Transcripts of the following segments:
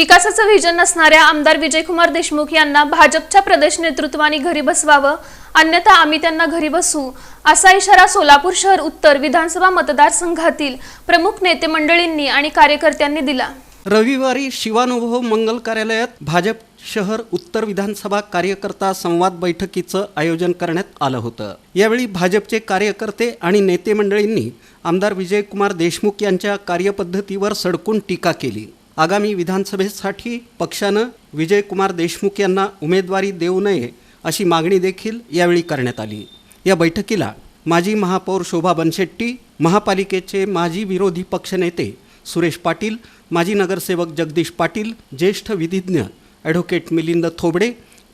विकासाचं व्हिजन नसणाऱ्या आमदार विजयकुमार देशमुख यांना भाजपच्या प्रदेश नेतृत्वाने घरी बसवावं अन्यथा आम्ही त्यांना घरी बसू असा इशारा सोलापूर शहर उत्तर विधानसभा मतदारसंघातील प्रमुख नेते मंडळींनी आणि कार्यकर्त्यांनी दिला. रविवारी शिवानुभव मंगल कार्यालयात भाजप शहर उत्तर विधानसभा कार्यकर्ता संवाद बैठकीचं आयोजन करण्यात आलं होतं. यावेळी भाजपचे कार्यकर्ते आणि नेते मंडळींनी आमदार विजयकुमार देशमुख यांच्या कार्यपद्धतीवर सडकून टीका केली. आगामी विधानसभेसाठी पक्षानं विजयकुमार देशमुख यांना उमेदवारी देऊ नये अशी मागणी देखील यावेळी करण्यात आली. या बैठकीला माजी महापौर शोभा बनशेट्टी महापालिकेचे माजी विरोधी पक्षनेते सुरेश पाटील माजी नगरसेवक जगदीश पाटील ज्येष्ठ विधिज्ञ ॲडव्होकेट मिलिंद थोबडे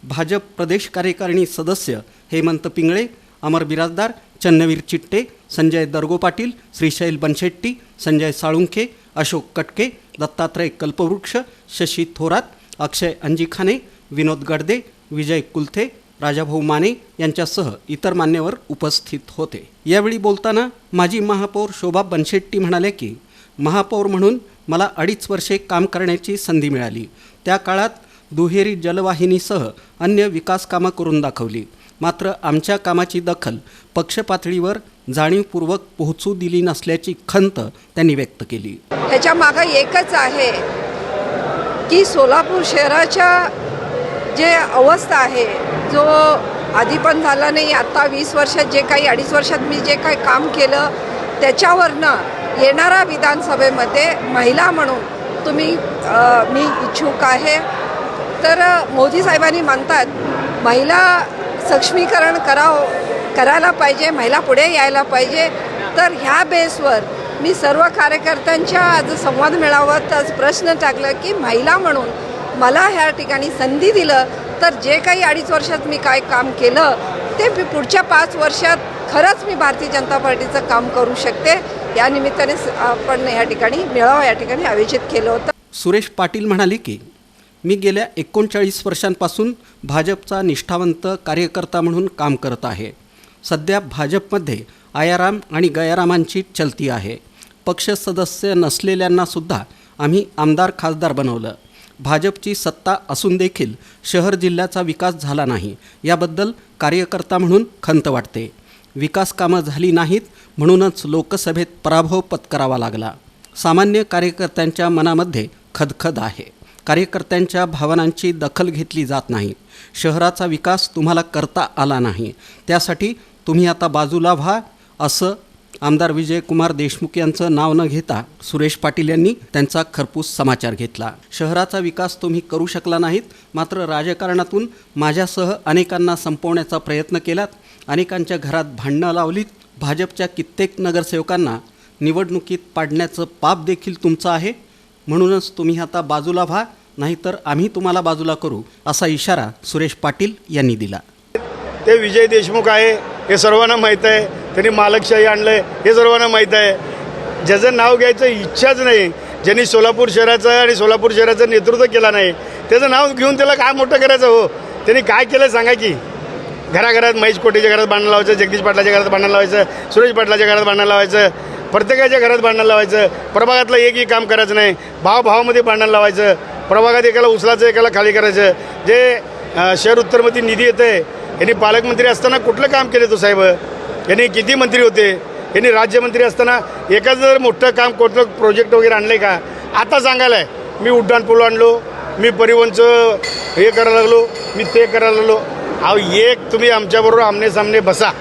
भाजप प्रदेश कार्यकारिणी सदस्य हेमंत पिंगळे अमर बिराजदार चन्नवीर चिट्टे संजय दर्गो पाटील श्रीशैल बनशेट्टी संजय साळुंखे अशोक कटके दत्तात्रय कल्पवृक्ष शशी थोरात अक्षय अंजिखाने विनोद गडदे विजय कुलथे राजाभाऊ माने यांच्यासह इतर मान्यवर उपस्थित होते. यावेळी बोलताना माजी महापौर शोभा बनशेट्टी म्हणाले की महापौर म्हणून मला अडीच वर्षे काम करण्याची संधी मिळाली. त्या काळात दुहेरी जलवाहिनीसह अन्य विकास कामं करून दाखवली. मात्र आमच्या कामाची दखल पक्षपातळीवर जाणीवपूर्वक पोहोचू दिली नसल्याची खंत त्यांनी व्यक्त केली. ह्याच्या मागं एकच आहे की सोलापूर शहराच्या जे अवस्था आहे जो आधी पण झाला नाही आत्ता वीस वर्षात जे काही अडीच वर्षात मी जे काही काम केलं त्याच्यावरनं येणाऱ्या विधानसभेमध्ये महिला म्हणून तुम्ही मी इच्छुक आहे. तर मोदी साहेबांनी म्हणतात महिला सक्षमीकरण करावं करायला पाहिजे महिला पुढे यायला पाहिजे. तर ह्या बेसवर मी सर्व कार्यकर्त्यांच्या आज संवाद मिळावत आज प्रश्न टाकला की महिला म्हणून मला ह्या ठिकाणी संधी दिलं तर जे काही अडीच वर्षात मी काय काम केलं ते मी पुढच्या पाच वर्षात खरंच मी भारतीय जनता पार्टीचं काम करू शकते. या निमित्ताने आपण या ठिकाणी मेळावा या ठिकाणी आयोजित केलं होतं. सुरेश पाटील म्हणाले की मी गेल्या एकोणचाळीस वर्षांपासून भाजपचा निष्ठावंत कार्यकर्ता म्हणून काम करत आहे. सध्या भाजपमध्ये आयाराम आणि गयारामांची चलती आहे. पक्ष सदस्य नसलेल्यांनासुद्धा आम्ही आमदार खासदार बनवलं. भाजपची सत्ता असून देखील शहर जिल्ह्याचा विकास झाला नाही याबद्दल कार्यकर्ता म्हणून खंत वाटते. विकास कामं झाली नाहीत म्हणूनच लोकसभेत पराभव पत्करावा लागला. सामान्य कार्यकर्त्यांच्या मनामध्ये खदखद आहे. कार्यकर्त्यांच्या भावनांची दखल घेतली जात नाही. शहराचा विकास तुम्हाला करता आला नाही. त्यासाठी तुम्ही आता बाजूला व्हा असं आमदार विजयकुमार देशमुख यांचं नाव न घेता सुरेश पाटील यांनी त्यांचा खरपूस समाचार घेतला. शहराचा विकास तुम्ही करू शकला नाहीत मात्र राजकारणातून माझ्यासह अनेकांना संपवण्याचा प्रयत्न केलात. अनेकांच्या घरात भांडणं लावलीत. भाजपच्या कित्येक नगरसेवकांना निवडणुकीत पाडण्याचं पाप देखील तुमचं आहे. म्हणूनच तुम्ही आता बाजूला व्हा नाहीतर आम्ही तुम्हाला बाजूला करू असा इशारा सुरेश पाटील यांनी दिला. ते विजय देशमुख आहे हे सर्वांना माहीत आहे. त्यांनी मालकशाही आणलं आहे हे सर्वांना माहीत आहे. ज्याचं नाव घ्यायचं इच्छाच नाही. ज्यांनी सोलापूर शहराचं आणि सोलापूर शहराचं नेतृत्व केलं नाही त्याचं नाव घेऊन त्याला काय मोठं करायचं हो? त्यांनी काय केलं सांगा की? घराघरात महेश कोटेच्या घरात बांधणं लावायचं जगदीश पाटलाच्या घरात बांधणं लावायचं सुरेश पाटलाच्या घरात बांधणं लावायचं प्रत्येकाच्या घरात भांडण लावायचं. प्रभागातलं एकही काम करायचं नाही. भाव भावामध्ये भांडण लावायचं. प्रभागात एकाला उचलायचं एकाला खाली करायचं. जे शहर उत्तरमध्ये निधी येतं आहे यांनी पालकमंत्री असताना कुठलं काम केलं तो साहेब? यांनी किती मंत्री होते? यांनी राज्यमंत्री असताना एकाच जर मोठं काम कुठलं प्रोजेक्ट वगैरे आणलं आहे का? आता सांगायला आहे मी उड्डाण पूल आणलो मी परिवहनचं हे करायला लागलो मी ते करायला लागलो. अहो एक तुम्ही आमच्याबरोबर आमने सामने बसा.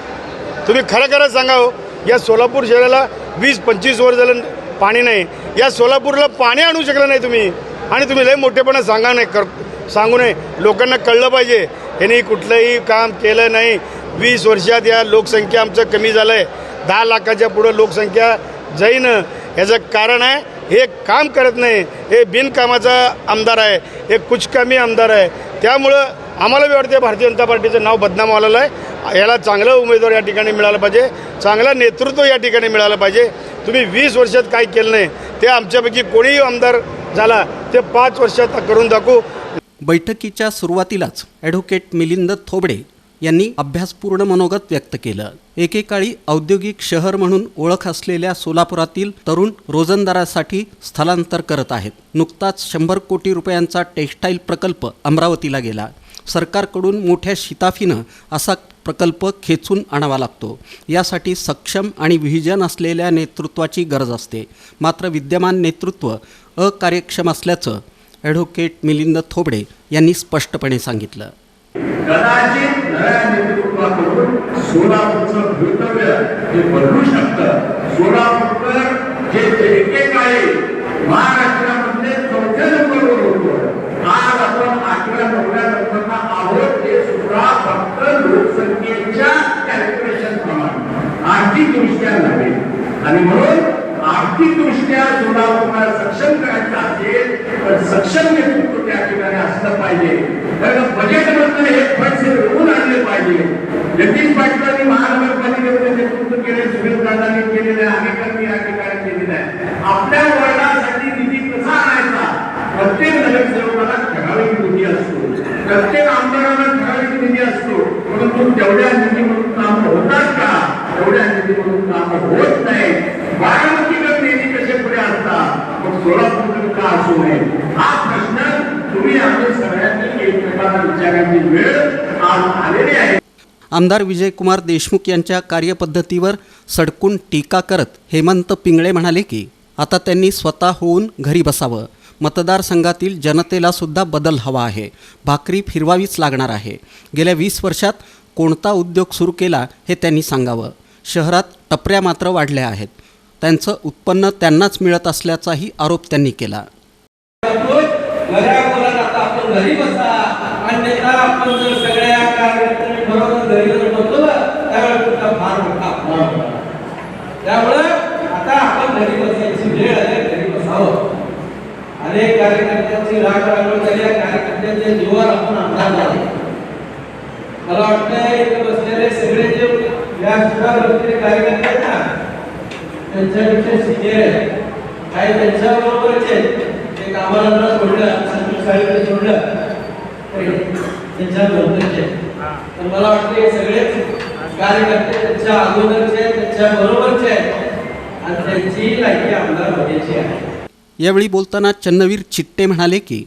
तुम्ही खरं खरं सांगा हो या सोलापूर शहराला वीस पंचवीस वर झालं पाणी नाही. या सोलापूरला पाणी आणू शकलं नाही तुम्ही. आणि तुम्ही लय मोठेपणा सांगा नाही कर सांगू नये. लोकांना कळलं पाहिजे. यांनी कुठलंही काम केलं नाही. वीस वर्षात या लोकसंख्या आमचं कमी झालं आहे दहा लाखाच्या पुढं लोकसंख्या जाईन. याचं कारण आहे हे काम करत नाही. हे बिनकामाचा आमदार आहे. हे कुचकामी आमदार आहे. त्यामुळं आम्हाला बी वाटते भारतीय जनता पार्टीचं नाव बदनाम आलेलं आहे याला चांगलं उमेदवार या ठिकाणी मिळालं पाहिजे. चांगलं नेतृत्व या ठिकाणी मिळालं पाहिजे. तुम्ही वीस वर्षात काय केलं नाही ते आमच्यापैकी कोणीही आमदार झाला ते पाच वर्षात करून दाखवू. बैठकीच्या सुरुवातीलाच ॲडव्होकेट मिलिंद थोबडे यांनी अभ्यासपूर्ण मनोगत व्यक्त केलं. एकेकाळी औद्योगिक शहर म्हणून ओळख असलेल्या सोलापुरातील तरुण रोजंदारासाठी स्थलांतर करत आहेत. नुकताच शंभर कोटी रुपयांचा टेक्स्टाईल प्रकल्प अमरावतीला गेला. सरकारकडून मोठ्या शिताफीनं असा प्रकल्प खेचून आणावा लागतो. यासाठी सक्षम आणि विहिजन असलेल्या नेतृत्वाची गरज असते. मात्र विद्यमान नेतृत्व अकार्यक्षम असल्याचं ॲडव्होकेट मिलिंद थोबडे यांनी स्पष्टपणे सांगितलं. कदाचित नव्या नेतृत्वाकडून सोलापूरचं भवितव्य हे बदलू शकतं. सोलापूरकर जे एकेकाळी महाराष्ट्रामध्ये चौथ्या नंबरवर होतो. आज आपण आठव्या नवव्या नंबरला आहोत ते सुद्धा फक्त लोकसंख्येच्या कॅल्क्युलेशन प्रमाणे आर्थिक दृष्ट्या नव्हे आणि म्हणून आर्थिक दृष्ट्या सोलापूरला सक्षम करायचं असेल तर सक्षम नेतृत्व त्या ठिकाणी असलं पाहिजे. कारण बजेट बजेटमधनं हे पैसे मिळवून आणले पाहिजे. जगदीश पाटलांनी महानगरपालिकेमध्ये नेतृत्व केले सुरेश दादांनी केलेलं आहे अनेकांनी या ठिकाणी केलेलं आहे. आपल्या वर्णासाठी निधी कसा आणायचा? प्रत्येक नगरसेवकाला ठराविक निधी असतो. प्रत्येक आमदाराला ठराविक निधी असतो. परंतु तेवढ्या निधी म्हणून काम होतात का? तेवढ्या निधी म्हणून काम होत नाही बारामतीकर निधी कसे पुढे असतात मग सोलापूर नये हा प्रश्न तुम्ही आम्ही सगळ्यांनी एकमेकांना विचारायची वेळ आज आलेली आहे. आमदार विजयकुमार देशमुख यांच्या कार्यपद्धतीवर सडकून टीका करत हेमंत पिंगळे म्हणाले की आता त्यांनी स्वतः होऊन घरी बसावं. मतदारसंघातील जनतेला सुद्धा बदल हवा आहे. भाकरी फिरवावीच लागणार आहे. गेल्या वीस वर्षात कोणता उद्योग सुरू केला हे त्यांनी सांगावं. शहरात टपऱ्या मात्र वाढल्या आहेत. त्यांचं उत्पन्न त्यांनाच मिळत असल्याचाही आरोप त्यांनी केला. घड्या बोलात आता आपण घरी बसा. अन्यथा आपण जर सगळ्या कार्यक्रम बरोबर घरी जर बसलो त्यावेळेस तुमचा फार मोठा अपमान त्यामुळं आता आपण घरी बसायची वेळ आहे घरी बसावं. अनेक कार्यकर्त्यांची राग रागवण झाली कार्यकर्त्यांच्या जीवावर आपण अंदाज झाले. मला वाटतंय इथे बसलेले सगळे जे या सुद्धा बसलेले कार्यकर्ते आहेत ना त्यांच्यापेक्षा सिनियर आहे काही त्यांच्या बरोबरच आहेत. सोडलं संतोष सोडलं त्यांच्या मला वाटतं हे सगळेच कार्यकर्ते त्यांच्या अगोदरचे त्यांच्या बरोबरचे आहेत. आणि त्यांची लायकी आमदार होण्याची आहे. यावेळी बोलताना चन्नवीर चिट्टे म्हणाले की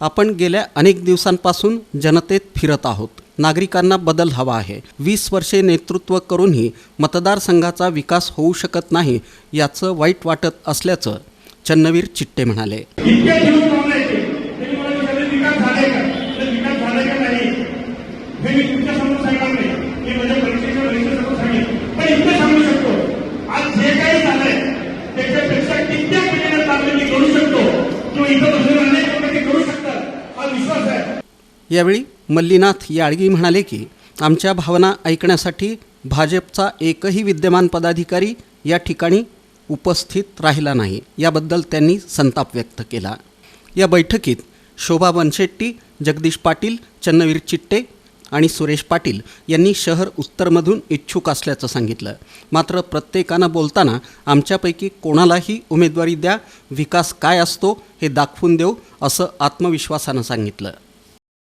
आपण गेल्या अनेक दिवसांपासून जनतेत फिरत आहोत. नागरिकांना बदल हवा आहे. वीस वर्षे नेतृत्व करूनही मतदारसंघाचा विकास होऊ शकत नाही याचं वाईट वाटत असल्याचं चन्नवीर चिट्टे म्हणाले. यावेळी मल्लीनाथ याळगी म्हणाले की आमच्या भावना ऐकण्यासाठी भाजपचा एकही विद्यमान पदाधिकारी या ठिकाणी उपस्थित राहिला नाही. याबद्दल त्यांनी संताप व्यक्त केला. या बैठकीत शोभा बनशेट्टी जगदीश पाटील चन्नवीर चिट्टे आणि सुरेश पाटील यांनी शहर उत्तरमधून इच्छुक असल्याचं सांगितलं. मात्र प्रत्येकानं बोलताना आमच्यापैकी कोणालाही उमेदवारी द्या विकास काय असतो हे दाखवून देऊ असं आत्मविश्वासानं सांगितलं.